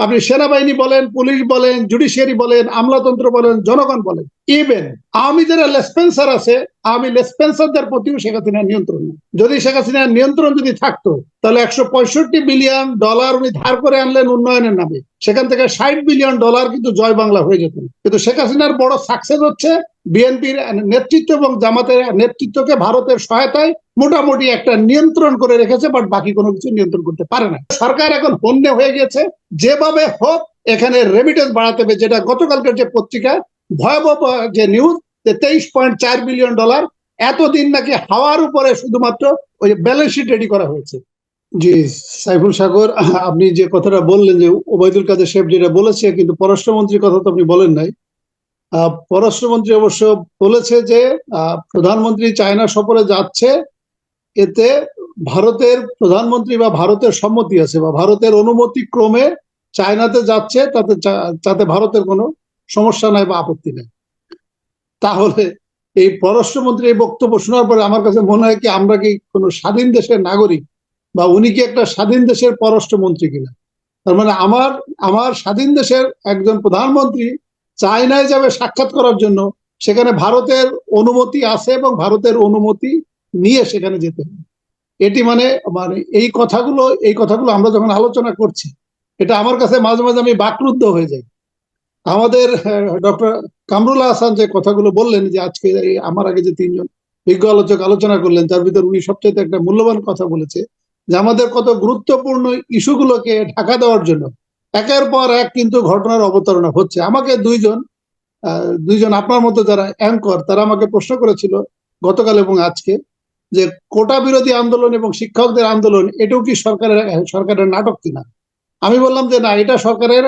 আপনি সেনাবাহিনী বলেন, পুলিশ বলেন জুডিশিয়ারি বলেন, আমলাতন্ত্র বলেন, জনগণ বলেন। ইভেন আওয়ামী যারা লেসপেন্সার আছে আওয়ামী লেসপেন্সারদের প্রতিও শেখ হাসিনার নিয়ন্ত্রণ। যদি শেখ হাসিনার নিয়ন্ত্রণ যদি থাকতো, তাহলে একশো পঁয়ষট্টি বিলিয়ন ডলার উনি ধার করে আনলেন উন্নয়নের নামে। সেখান থেকে ষাট বিলিয়ন ডলার কিন্তু জয় বাংলা হয়ে যেত। কিন্তু শেখ হাসিনার বড় সাকসেস হচ্ছে বিএনপির নেতৃত্ব এবং জামাতের নেতৃত্বকে ভারতের সহায়তায় মোটামুটি একটা নিয়ন্ত্রণ করে রেখেছে বাট বাকি কোনো কিছু নিয়ন্ত্রণ করতে পারে না। সরকার এখন হন্যে হয়ে গেছে যেভাবে হোক, এখানে রেমিটেন্স বাড়াতে হবে, যেটা গতকালকের যে পত্রিকা, ভয়াবহ যে নিউজ যে তেইশ পয়েন্ট চার বিলিয়ন ডলার এতদিন নাকি হাওয়ার উপরে শুধুমাত্র ওই ব্যালেন্স শিট রেডি করা হয়েছে। জি, সাইফুল সাগর, আপনি যে কথাটা বললেন যে ওবায়দুল কাদের শেখ যেটা বলেছে, কিন্তু পররাষ্ট্রমন্ত্রীর কথা তো আপনি বলেন নাই পররাষ্ট্রমন্ত্রী অবশ্য বলেছে যে প্রধানমন্ত্রী চায়না সফরে যাচ্ছে। এতে ভারতের প্রধানমন্ত্রী বা ভারতের সম্মতি আছে বা ভারতের অনুমতি ক্রমে চায়নাতে যাচ্ছে, তাতে তাতে ভারতের কোনো সমস্যা নাই বা আপত্তি নেই। তাহলে এই পররাষ্ট্রমন্ত্রী এই বক্তব্য শোনার পরে আমার কাছে মনে হয় কি, আমরা কি কোনো স্বাধীন দেশের নাগরিক বা উনি কি একটা স্বাধীন দেশের পররাষ্ট্রমন্ত্রী কিনা? তার মানে আমার আমার স্বাধীন দেশের একজন প্রধানমন্ত্রী চায়নায় যাবে সাক্ষাৎ করার জন্য, সেখানে ভারতের অনুমতি আছে এবং ভারতের অনুমতি নিয়ে সেখানে যেতে হবে। এটি মানে মানে এই কথাগুলো এই কথাগুলো আমরা যখন আলোচনা করছি, এটা আমার কাছে মাঝে মাঝে আমি বাকরুদ্ধ হয়ে যাই। আমাদের ডক্টর কামরুল হাসান যে কথাগুলো বললেন যে আজকে আমার আগে যে তিনজন বিজ্ঞ আলোচক আলোচনা করলেন, তার ভিতর উনি সবচেয়ে একটা মূল্যবান কথা বলেছে যে আমাদের কত গুরুত্বপূর্ণ ইস্যুগুলোকে ঢাকা দেওয়ার জন্য একের পর এক কিন্তু ঘটনার অবতারণা হচ্ছে। আমাকে দুইজন দুইজন আপনার মতো যারা অ্যাঙ্কর তারা আমাকে প্রশ্ন করেছিল গতকাল এবং আজকে যে কোটা বিরোধী আন্দোলন এবং শিক্ষকদের আন্দোলন, এটাও কি সরকারের সরকারের নাটক কিনা? আমি বললাম যে না, এটা সরকারের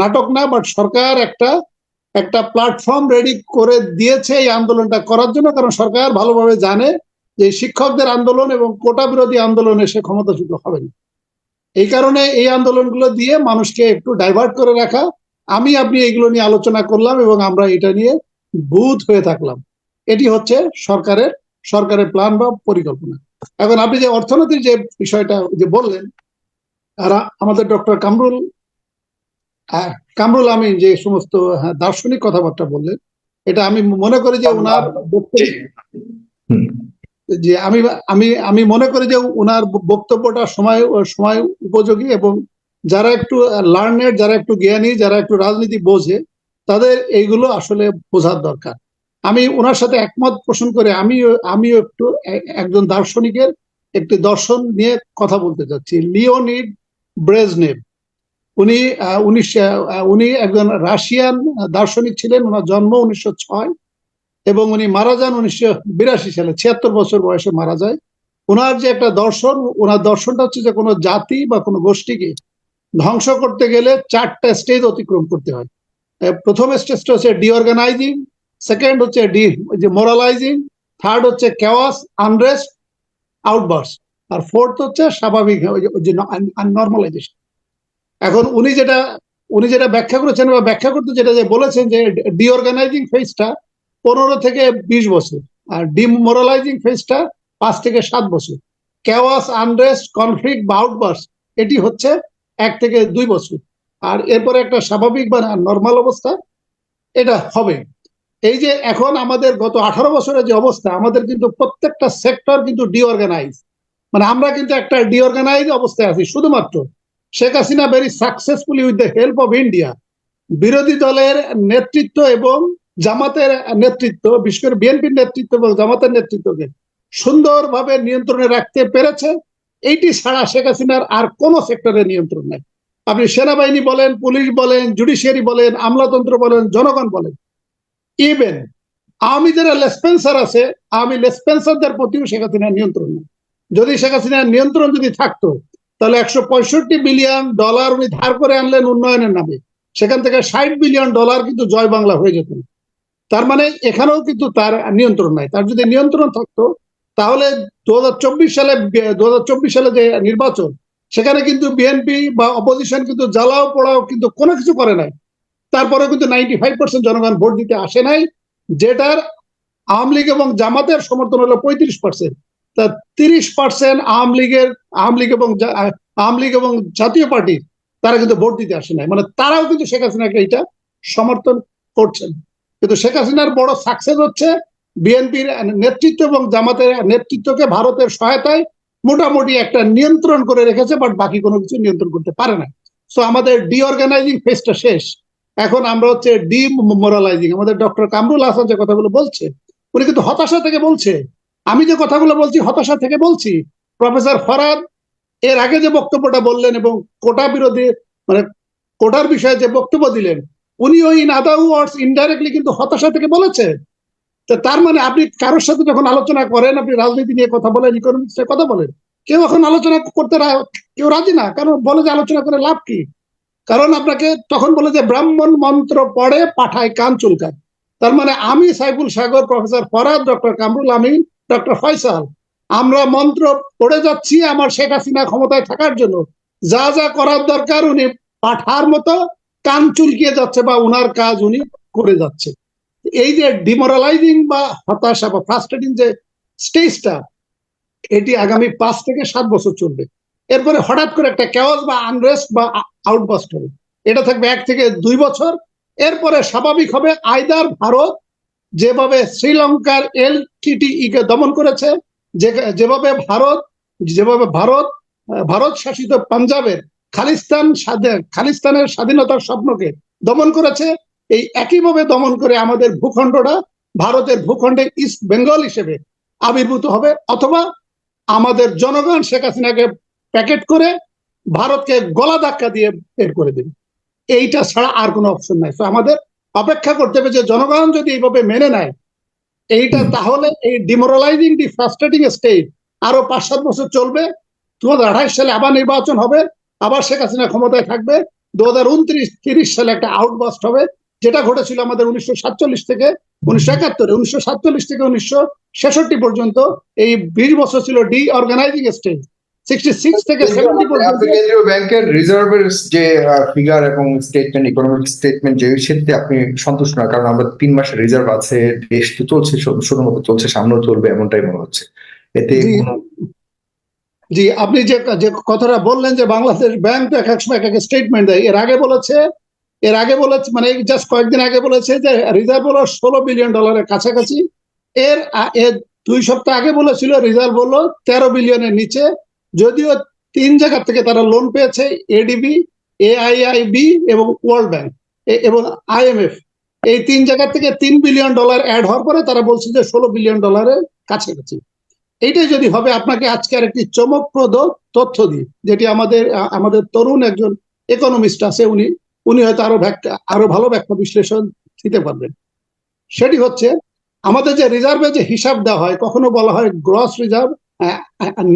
নাটক না বাট সরকার একটা একটা প্ল্যাটফর্ম রেডি করে দিয়েছে এই আন্দোলনটা করার জন্য, কারণ সরকার ভালোভাবে জানে যে শিক্ষকদের আন্দোলন এবং কোটা বিরোধী আন্দোলনে সে ক্ষমতাচ্যুত হবে না। এই কারণে এই আন্দোলনগুলো দিয়ে মানুষকে একটু ডাইভার্ট করে রাখা। আমি আপনি এগুলো নিয়ে আলোচনা করলাম এবং আমরা এটা নিয়ে বুথ হয়ে থাকলাম। এটি হচ্ছে সরকারের সরকারের প্ল্যান বা পরিকল্পনা। এখন আপনি যে অর্থনীতির যে বিষয়টা যে বললেন আর আমাদের ডক্টর কামরুল কামরুল আমিন যে সমস্ত হ্যাঁ, দার্শনিক কথাবার্তা বললেন এটা আমি মনে করি যে ওনার। যে আমি আমি আমি মনে করি যে ওনার বক্তব্যটা সময় সময় উপযোগী এবং যারা একটু লার্নেড যারা একটু জ্ঞানী, যারা একটু রাজনীতি বোঝে, তাদের এইগুলো আসলে বোঝার দরকার। আমি ওনার সাথে একমত পোষণ করে আমিও আমিও একটু একজন দার্শনিকের একটি দর্শন নিয়ে কথা বলতে চাচ্ছি লিওনিড ব্রেজনেভ। উনি উনিশ উনি একজন রাশিয়ান দার্শনিক ছিলেন, ওনার জন্ম উনিশশো ছয়। এবং উনি মারা যান উনিশশো বিরাশি সালে, ছিয়াত্তর বছর বয়সে মারা যায়। ওনার যে একটা দর্শন ওনার দর্শনটা হচ্ছে যে কোনো জাতি বা কোনো গোষ্ঠীকে ধ্বংস করতে গেলে চারটা স্টেজ অতিক্রম করতে হয়। প্রথম স্টেজটা হচ্ছে ডিঅর্গানাইজিং সেকেন্ড হচ্ছে ডি যে মোরালাইজিং থার্ড হচ্ছে ক্যাওয়াস আনরেস্ট আউটবার্স আর ফোর্থ হচ্ছে স্বাভাবিক যে নর্মালাইজেশন এখন উনি যেটা উনি যেটা ব্যাখ্যা করেছেন বা ব্যাখ্যা করতে যেটা যে বলেছেন যে ডিঅর্গানাইজিং ফেজটা পনেরো থেকে বিশ বছর। আর ডিমোরালাইজিং ফেজটা পাঁচ থেকে সাত বছর। কেওয়াস আনরেস্ট কনফ্লিক্ট বা আউটবার্স এটি হচ্ছে এক থেকে দুই বছর। আর এরপরে একটা স্বাভাবিক বা নর্মাল অবস্থা, এটা হবে। এই যে এখন আমাদের গত আঠারো বছরের যে অবস্থা, আমাদের কিন্তু প্রত্যেকটা সেক্টর কিন্তু ডিঅর্গানাইজ মানে আমরা কিন্তু একটা ডিঅর্গানাইজ অবস্থায় আছি। শুধুমাত্র Sheikh Hasina very successfully with the help of India বিরোধী দলের নেতৃত্ব এবং জামাতের নেতৃত্ব, বিশেষ করে বিএনপির নেতৃত্ব এবং জামাতের নেতৃত্বকে সুন্দরভাবে নিয়ন্ত্রণে রাখতে পেরেছে। এইটি ছাড়া শেখ হাসিনার আর কোনো সেক্টরের নিয়ন্ত্রণ নেই। আপনি সেনাবাহিনী বলেন, পুলিশ বলেন, জুডিশিয়ারি বলেন, আমলাতন্ত্র বলেন, জনগণ বলেন। ইভেন আওয়ামী যারা লেসপেন্সার আছে আওয়ামী লেসপেন্সারদের প্রতিও শেখ হাসিনার নিয়ন্ত্রণ নেই। যদি শেখ হাসিনার নিয়ন্ত্রণ যদি থাকতো, তাহলে একশো পঁয়ষট্টি বিলিয়ন ডলার উনি ধার করে আনলেন উন্নয়নের নামে। সেখান থেকে ষাট বিলিয়ন ডলার কিন্তু জয় বাংলা হয়ে যেত তার মানে এখানেও কিন্তু তার নিয়ন্ত্রণ নাই। তার যদি নিয়ন্ত্রণ থাকতো, তাহলে দু হাজার চব্বিশ সালে দু হাজার চব্বিশ সালে যে নির্বাচন, সেখানে কিন্তু বিএনপি বা অপোজিশন কিন্তু জ্বালাও পড়াও কিন্তু কোনো কিছু করে নাই। তারপরে কিন্তু নাইনটি ফাইভ পার্সেন্ট জনগণ ভোট দিতে আসে নাই, যেটার আওয়ামী লীগ এবং জামাতের সমর্থন হলো পঁয়ত্রিশ পার্সেন্ট। তা তিরিশ পার্সেন্ট আওয়ামী লীগের, আওয়ামী লীগ এবং আওয়ামী লীগ এবং জাতীয় পার্টির, তারা কিন্তু ভোট দিতে আসে নাই। মানে তারাও কিন্তু শেখ হাসিনাকে এটা সমর্থন করছেন। কিন্তু শেখ হাসিনার বড় সাকসেস হচ্ছে বিএনপির নেতৃত্ব এবং জামাতের নেতৃত্বকে ভারতের সহায়তায় মোটামুটি একটা নিয়ন্ত্রণ করে রেখেছে বাট বাকি কোনো কিছু নিয়ন্ত্রণ করতে পারে না। সো আমাদের ডিঅর্গানাইজিং ফেজটা শেষ। এখন আমরা হচ্ছে ডিমোরালাইজিং আমাদের ডক্টর কামরুল হাসান যে কথাগুলো বলছে, উনি কিন্তু হতাশা থেকে বলছে। আমি যে কথাগুলো বলছি, হতাশা থেকে বলছি। প্রফেসর ফরাদ, এর আগে যে বক্তব্যটা বললেন এবং কোটা বিরোধী মানে কোটার বিষয়ে যে বক্তব্য দিলেন উনি ওই ইন আদার ওয়ার্ডস ইনডাইরেক্টলি কিন্তু হতাশা থেকে বলেছে। তো তার মানে আপনি কারোর সাথে যখন আলোচনা করেন, আপনি রাজনীতি নিয়ে কথা বলেন ইকোনমিক্স নিয়ে কথা বলেন, কেউ এখন আলোচনা করতে কেউ রাজি না। কারণ বলে যে আলোচনা করে লাভ কি? কারণ আপনাকে তখন বলে যে ব্রাহ্মণ মন্ত্র পড়ে পাঠায় কান চুলকায়। তার মানে আমি Saiful Sagar, professor Farhad, doctor Kamrul Amin, doctor Faisal, আমরা মন্ত্র পড়ে যাচ্ছি আমার শেখ হাসিনা ক্ষমতায় থাকার জন্য। যা যা করার দরকার উনি পাঠার মতো কান চুলকিয়ে যাচ্ছে বা ওনার কাজ উনি করে যাচ্ছে। এই যে ডিমোরালাইজিং বা হতাশা বা ফ্রাস্ট্রেটিং যে স্টেজটা এটি আগামী পাঁচ থেকে সাত বছর চলবে। এরপরে হঠাৎ করে একটা ক্যাওয়াজ বা আনরেস্ট বা আউটবাস্ট হবে। এটা থাকবে এক থেকে দুই বছর। এরপরে স্বাভাবিক হবে আয়দার ভারত যেভাবে শ্রীলঙ্কার এলটিটিই কে দমন করেছে যেভাবে ভারত যেভাবে ভারত ভারত শাসিত পাঞ্জাবের খালিস্তান খালিস্তানের স্বাধীনতার স্বপ্নকে দমন করেছে, এই একইভাবে দমন করে আমাদের ভূখণ্ডটা ভারতের ভূখণ্ডে ইস্ট বেঙ্গল হিসেবে আবির্ভূত হবে, অথবা আমাদের জনগণ শেখ হাসিনাকে প্যাকেট করে ভারতকে গলা ধাক্কা দিয়ে বের করে দেবে। এইটা ছাড়া আর কোনো অপশন নাই। তো আমাদের অপেক্ষা করতে হবে যে জনগণ যদি এইভাবে মেনে নেয়, এইটা তাহলে এই ডিমোরালাইজিং ডি ফ্রাস্ট্রেটিং স্টেট আরও পাঁচ সাত বছর চলবে। দু সালে আবার নির্বাচন হবে। আবার শেখ হাসিনা ক্ষমতায় থাকবে। দু হাজার উনত্রিশ তিরিশ সালে একটা আউটবাস্ট হবে যেটা ঘটেছিল আমাদের উনিশশো সাতচল্লিশ থেকে উনিশশো একাত্তরে। উনিশশো সাতচল্লিশ থেকে উনিশশো ছেষট্টি পর্যন্ত এই বিশ বছর ছিল D organising stage sixty six থেকে সেভেন্টি পর্যন্ত কেন্দ্রীয় ব্যাংকের রিজার্ভের যে ফিগার এবং স্টেটমেন্ট ইকোনমিক স্টেটমেন্ট যে সেটাতে আপনি সন্তুষ্ট না কারণ আমরা তিন মাসের রিজার্ভ আছে দেশ তো চলছে শুধু মতো চলছে সামনেও চলবে এমনটাই মনে হচ্ছে। এতে কোনো জি, আপনি যে কথাটা বললেন যে বাংলাদেশ ব্যাংক তো এক এক সময় এক এক স্টেটমেন্ট দেয়, এর আগে বলেছে, এর আগে বলেছে মানে জাস্ট কয়েকদিন আগে বলেছে যে রিজার্ভ হলো ষোলো বিলিয়ন ডলারের কাছাকাছি, এর এর দুই সপ্তাহ আগে বলেছিল রিজার্ভ হলো তেরো বিলিয়নের নিচে, যদিও তিন জায়গা থেকে তারা লোন পেয়েছে এডিবি এআইআইবি এবং ওয়ার্ল্ড ব্যাংক এবং আইএমএফ এই তিন জায়গা থেকে তিন বিলিয়ন ডলার অ্যাড হওয়ার পরে তারা বলছে যে ষোলো বিলিয়ন ডলারের কাছাকাছি। এইটাই যদি হবে, আপনাকে আজকে আর একটি চমকপ্রদ তথ্য দিই, যেটি আমাদের আমাদের তরুণ একজন ইকোনমিস্ট আছে, উনি উনি হয়তো আরও ব্যাখ্যা, আরও ভালো ব্যাখ্যা বিশ্লেষণ দিতে পারবেন। সেটি হচ্ছে, আমাদের যে রিজার্ভে যে হিসাব দেওয়া হয়, কখনো বলা হয় gross reserve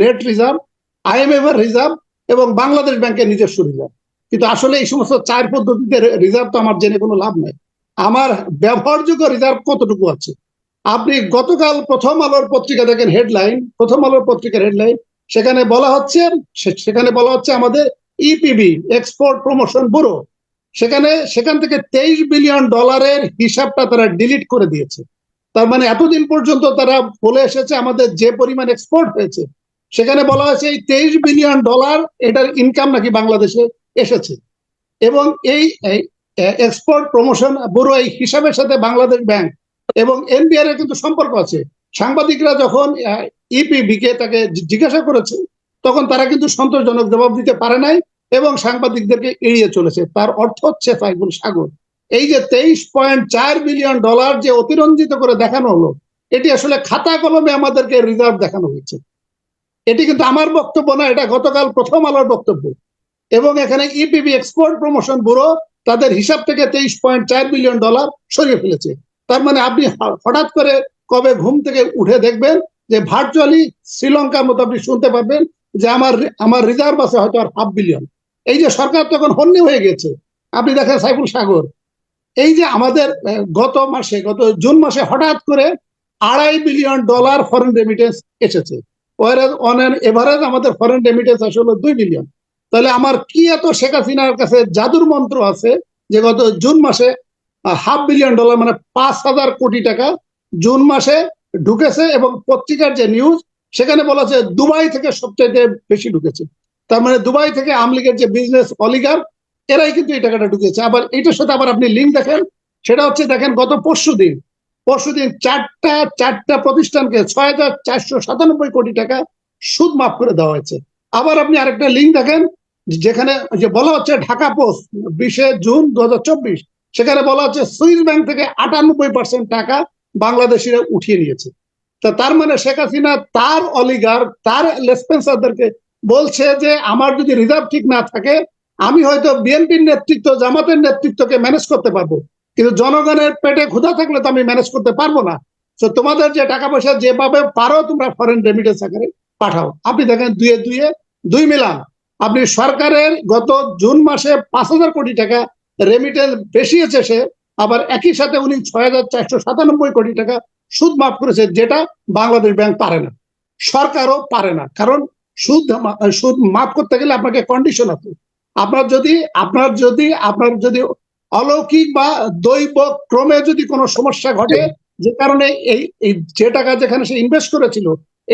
net reserve IMF এর রিজার্ভ এবং বাংলাদেশ ব্যাংকের নিজস্ব রিজার্ভ কিন্তু আসলে এই সমস্ত চার পদ্ধতিতে রিজার্ভ তো আমার জেনে কোনো লাভ নাই। আমার ব্যবহারযোগ্য রিজার্ভ কতটুকু আছে? আপনি গতকাল প্রথম আলোর পত্রিকা দেখেন হেডলাইন, প্রথম আলোর পত্রিকার হেডলাইন, সেখানে বলা হচ্ছে সেখানে বলা হচ্ছে আমাদের ইপিবি এক্সপোর্ট প্রমোশন ব্যুরো সেখানে, সেখান থেকে তেইশ বিলিয়ন ডলারের হিসাবটা তারা ডিলিট করে দিয়েছে। তার মানে এতদিন পর্যন্ত তারা বলে এসেছে আমাদের যে পরিমাণ এক্সপোর্ট হয়েছে, সেখানে বলা হয়েছে এই তেইশ বিলিয়ন ডলার এটার ইনকাম নাকি বাংলাদেশে এসেছে। এবং এই এক্সপোর্ট প্রমোশন ব্যুরো এই হিসাবের সাথে বাংলাদেশ ব্যাংক এবং এনবিআর এর কিন্তু সম্পর্ক আছে। সাংবাদিকরা যখন ইপিবি কে তাকে জিজ্ঞাসা করেছে, তখন তারা কিন্তু সন্তোষজনক জবাব দিতে পারে নাই এবং সাংবাদিকদেরকে এড়িয়ে চলেছে। তার অর্থ হচ্ছে সাইফুল সাগর। এই যে তেইশ পয়েন্ট চার বিলিয়ন ডলার যে অতিরঞ্জিত করে দেখানো হলো, এটি আসলে খাতা কলমে আমাদেরকে রিজার্ভ দেখানো হয়েছে। এটি কিন্তু আমার বক্তব্য না, এটা গতকাল প্রথম আলোর বক্তব্য। এবং এখানে ইপিবি এক্সপোর্ট প্রমোশন ব্যুরো তাদের হিসাব থেকে তেইশ পয়েন্ট চার বিলিয়ন ডলার সরিয়ে ফেলেছে। তার মানে আপনি হঠাৎ করে কবে ঘুম থেকে উঠে দেখবেন যে ভার্চুয়ালি শ্রীলঙ্কার মতো আপনি শুনতে পারবেন যে আমার আমার রিজার্ভ আছে হয়তো আর হাফ বিলিয়ন এই যে সরকার তখন হন্যে হয়ে গেছে। আপনি দেখেন সাইফুল সাগর। এই যে আমাদের গত মাসে, গত জুন মাসে হঠাৎ করে আড়াই বিলিয়ন ডলার ফরেন রেমিটেন্স এসেছে। অন এভারেজ আমাদের ফরেন রেমিটেন্স আসে হলো দুই বিলিয়ন তাহলে আমার কি এত শেখ হাসিনার কাছে জাদুর মন্ত্র আছে যে গত জুন মাসে হাফ বিলিয়ন ডলার মানে পাঁচ হাজার কোটি টাকা জুন মাসে ঢুকেছে এবং পত্রিকার যে নিউজ সেখানে বলা আছে দুবাই থেকে সবচেয়ে বেশি ঢুকেছে। তার মানে দুবাই থেকে আমলিগের যে বিজনেস অলিগার এরাই কিন্তু এই টাকাটা ঢুকেছে। আবার এটার সাথে আবার আপনি লিঙ্ক দেখেন, সেটা হচ্ছে দেখেন গত পরশু দিন পরশু দিন চারটা চারটা প্রতিষ্ঠানকে ছয় হাজার চারশো সাতানব্বই কোটি টাকা সুদ মাফ করে দেওয়া হয়েছে। আবার আপনি আরেকটা লিঙ্ক দেখেন, যেখানে যে বলা হচ্ছে ঢাকা পোস্ট, বিশে জুন দু হাজার চব্বিশ সেখানে বলা হচ্ছে সুইস ব্যাংক থেকে আটানব্বই পার্সেন্ট টাকা বাংলাদেশিরা উঠিয়ে নিয়েছে। তা তার মানে শেখ হাসিনা তার অলিগার, তার লেসপেন্সারদেরকে বলছে যে আমার যদি রিজার্ভ ঠিক না থাকে, আমি হয়তো বিএনপির নেতৃত্ব, জামাতের নেতৃত্বকে ম্যানেজ করতে পারব। কিন্তু জনগণের পেটে ক্ষুধা থাকলে তো আমি ম্যানেজ করতে পারব না। তো তোমাদের যে টাকা পয়সা যেভাবে পারো, তোমরা ফরেন রেমিটেন্স আকারে পাঠাও। আপনি দেখেন দুয়ে দুয়ে দুই মিলান। আপনি সরকারের গত জুন মাসে পাঁচ হাজার কোটি টাকা রেমিটেন্স বেশিয়েছে সে, আবার একই সাথে উনি ছয় হাজার চারশো সাতানব্বই কোটি টাকা সুদ মাফ করেছে, যেটা বাংলাদেশ ব্যাংক পারে না। সরকারও পারে না, কারণ সুদ সুদ মাফ করতে গেলে আপনাকে কন্ডিশন আছে। আপনার যদি আপনার যদি আপনার যদি অলৌকিক বা দৈব ক্রমে যদি কোনো সমস্যা ঘটে, যে কারণে এই এই যে টাকা যেখানে সে ইনভেস্ট করেছিল,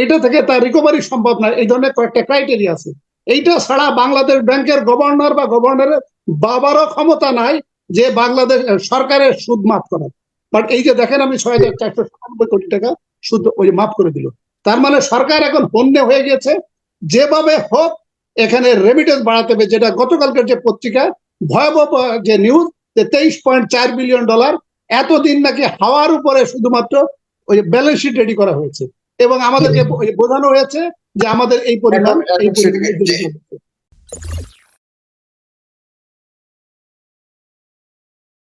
এটা থেকে তার রিকভারি সম্ভব না, এই ধরনের কয়েকটা ক্রাইটেরিয়া আছে। এইটা ছাড়া বাংলাদেশ ব্যাংকের গভর্নর বা গভর্নরের বাবারও ক্ষমতা নাই যে বাংলাদেশ সরকারের সুদ মাফ করা বাট এই যে দেখেন আমি ছয় হাজার চারশো সাতানব্বই কোটি টাকা সুদ ওই মাফ করে দিল। তার মানে সরকার এখন হন্যে হয়ে গেছে যেভাবে হোক এখানে রেমিটেন্স বাড়াতে হবে যেটা গতকালকের যে পত্রিকা ভয়াবহ যে নিউজ যে তেইশ পয়েন্ট চার বিলিয়ন ডলার এতদিন নাকি হাওয়ার উপরে শুধুমাত্র ওই ব্যালেন্স শিট রেডি করা হয়েছে। এবং আমাদেরকে বোঝানো হয়েছে যে আমাদের এই পরিমাণ।